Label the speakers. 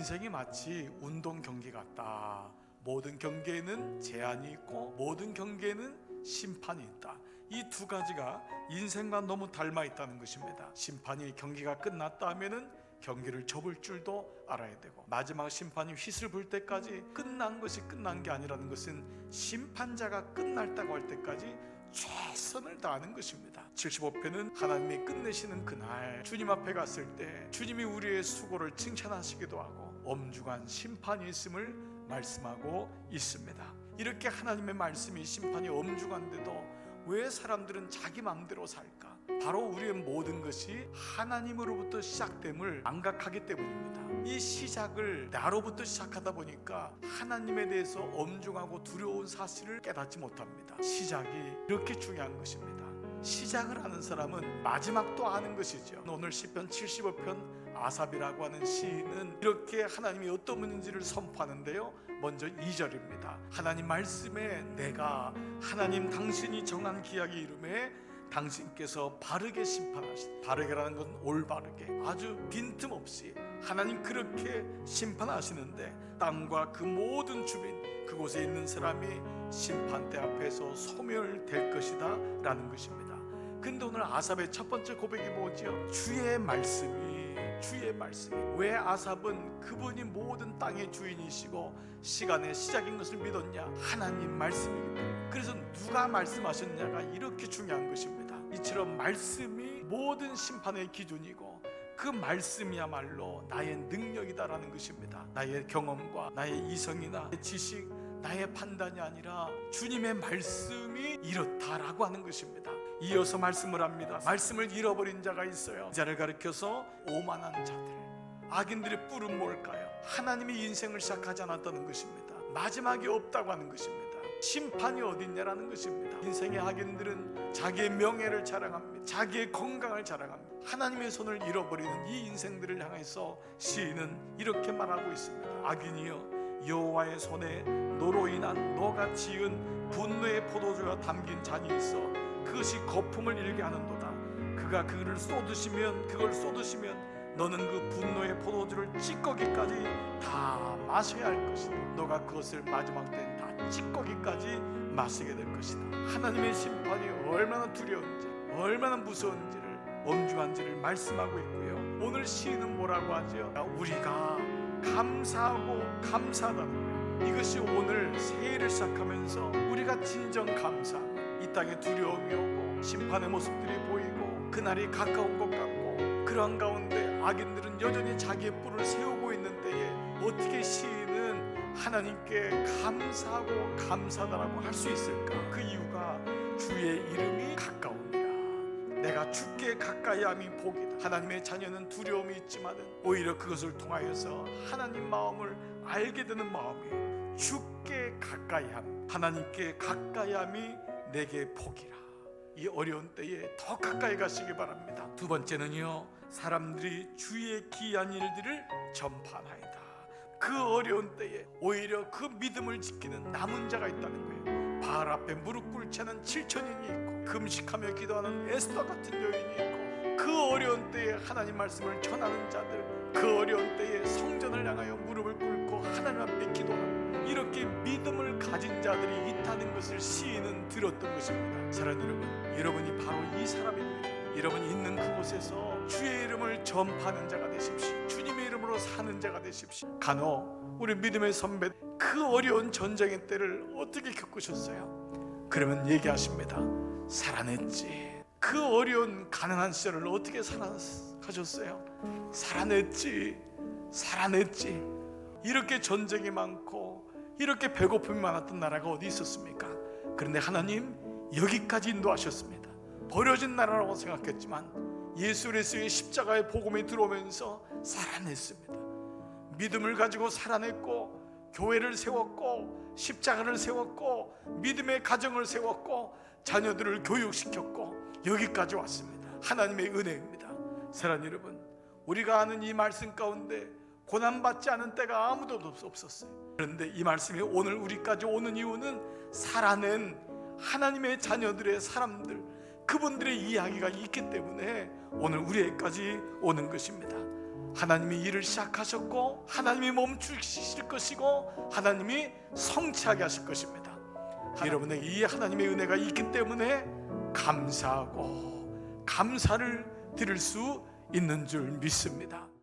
Speaker 1: 인생이 마치 운동 경기 같다. 모든 경기에는 제한이 있고 모든 경기에는 심판이 있다. 이 두 가지가 인생과 너무 닮아 있다는 것입니다. 심판이 경기가 끝났다 하면은 경기를 접을 줄도 알아야 되고 마지막 심판이 휘슬 불 때까지 끝난 것이 끝난 게 아니라는 것은 심판자가 끝날 다고 할 때까지 최선을 다하는 것입니다. 75편은 하나님이 끝내시는 그날 주님 앞에 갔을 때 주님이 우리의 수고를 칭찬하시기도 하고 엄중한 심판이 있음을 말씀하고 있습니다. 이렇게 하나님의 말씀이 심판이 엄중한데도 왜 사람들은 자기 마음대로 살까? 바로 우리의 모든 것이 하나님으로부터 시작됨을 망각하기 때문입니다. 이 시작을 나로부터 시작하다 보니까 하나님에 대해서 엄중하고 두려운 사실을 깨닫지 못합니다. 시작이 이렇게 중요한 것입니다. 시작을 하는 사람은 마지막도 아는 것이죠. 오늘 시편 75편 아삽이라고 하는 시인은 이렇게 하나님이 어떤 분인지를 선포하는데요. 먼저 2절입니다. 하나님 말씀에 내가 하나님 당신이 정한 기약이 이름에 당신께서 바르게 심판하시 바르게라는 건 올바르게 아주 빈틈없이 하나님 그렇게 심판하시는데 땅과 그 모든 주민 그곳에 있는 사람이 심판대 앞에서 소멸될 것이다 라는 것입니다 근데 오늘 아삽의 첫 번째 고백이 뭐지요? 주의 말씀이 주의 말씀이 왜 아삽은 그분이 모든 땅의 주인이시고 시간의 시작인 것을 믿었냐? 하나님 말씀이기 때문에. 그래서 누가 말씀하셨냐가 이렇게 중요한 것입니다. 이처럼 말씀이 모든 심판의 기준이고 그 말씀이야말로 나의 능력이다라는 것입니다. 나의 경험과 나의 이성이나 나의 지식 나의 판단이 아니라 주님의 말씀이 이렇다라고 하는 것입니다 이어서 말씀을 합니다. 말씀을 잃어버린 자가 있어요. 이 자를 가리켜서 오만한 자들. 악인들의 뿔은 뭘까요? 하나님이 인생을 시작하지 않았다는 것입니다. 마지막이 없다고 하는 것입니다. 심판이 어딨냐라는 것입니다. 인생의 악인들은 자기의 명예를 자랑합니다. 자기의 건강을 자랑합니다. 하나님의 손을 잃어버리는 이 인생들을 향해서 시인은 이렇게 말하고 있습니다. 악인이여 여호와의 손에 노로 인한 너가 지은 분노의 포도주가 담긴 잔이 있어 그것이 거품을 일게 하는도다. 그가 그를 쏟으시면 그걸 쏟으시면 너는 그 분노의 포도주를 찌꺼기까지 다 마셔야 할 것이다. 너가 그것을 마지막 때 다 찌꺼기까지 마시게 될 것이다. 하나님의 심판이 얼마나 두려운지 얼마나 무서운지를 엄중한지를 말씀하고 있고요. 오늘 시인은 뭐라고 하죠? 우리가 감사하고 감사하다는 거예요. 이것이 오늘 새해를 시작하면서 우리가 진정 감사 이 땅에 두려움이 오고 심판의 모습들이 보이고 그날이 가까운 것 같고 그러한 가운데 악인들은 여전히 자기의 뿔을 세우고 있는 때에 어떻게 시인은 하나님께 감사하고 감사하다라고 할 수 있을까? 그 이유가 주의 이름이 가까움이라. 내가 주께 가까이 함이 복이다. 하나님의 자녀는 두려움이 있지만은 오히려 그것을 통하여서 하나님 마음을 알게 되는 마음이 주께 가까이 함 하나님께 가까이 함이 내게 복이라. 이 어려운 때에 더 가까이 가시기 바랍니다. 두 번째는요 사람들이 주의 기이한 일들을 전파하나이다. 그 어려운 때에 오히려 그 믿음을 지키는 남은 자가 있다는 거예요. 바알 앞에 무릎 않은 7천인이 있고 금식하며 기도하는 에스더 같은 여인이 있고 그 어려운 때에 하나님 말씀을 전하는 자들 그 어려운 때에 성전을 향하여 무릎을 꿇고 하나님 앞에 기도하는 이렇게 믿음을 가진 자들이 있다는 것을 시인은 들었던 것입니다. 사랑하는 여러분 여러분이 바로 이 사람입니다. 여러분이 있는 그곳에서 주의 이름을 전파하는 자가 되십시오. 주님의 이름으로 사는 자가 되십시오. 간혹 우리 믿음의 선배 그 어려운 전쟁의 때를 어떻게 겪으셨어요? 그러면 얘기하십니다. 살아냈지. 그 어려운 가난한 시절을 어떻게 살아가셨어요? 살아냈지. 살아냈지. 이렇게 전쟁이 많고 이렇게 배고픔이 많았던 나라가 어디 있었습니까? 그런데 하나님 여기까지 인도하셨습니다. 버려진 나라라고 생각했지만 예수 그리스도의 십자가의 복음이 들어오면서 살아냈습니다. 믿음을 가지고 살아냈고 교회를 세웠고 십자가를 세웠고 믿음의 가정을 세웠고 자녀들을 교육시켰고 여기까지 왔습니다. 하나님의 은혜입니다. 사랑하는 여러분 우리가 아는 이 말씀 가운데 고난받지 않은 때가 아무도 없었어요. 그런데 이 말씀이 오늘 우리까지 오는 이유는 살아낸 하나님의 자녀들의 사람들, 그분들의 이야기가 있기 때문에 오늘 우리에까지 오는 것입니다. 하나님이 일을 시작하셨고, 하나님이 멈추실 것이고, 하나님이 성취하게 하실 것입니다. 여러분에게 이 하나님의 은혜가 있기 때문에 감사하고, 감사를 드릴 수 있는 줄 믿습니다.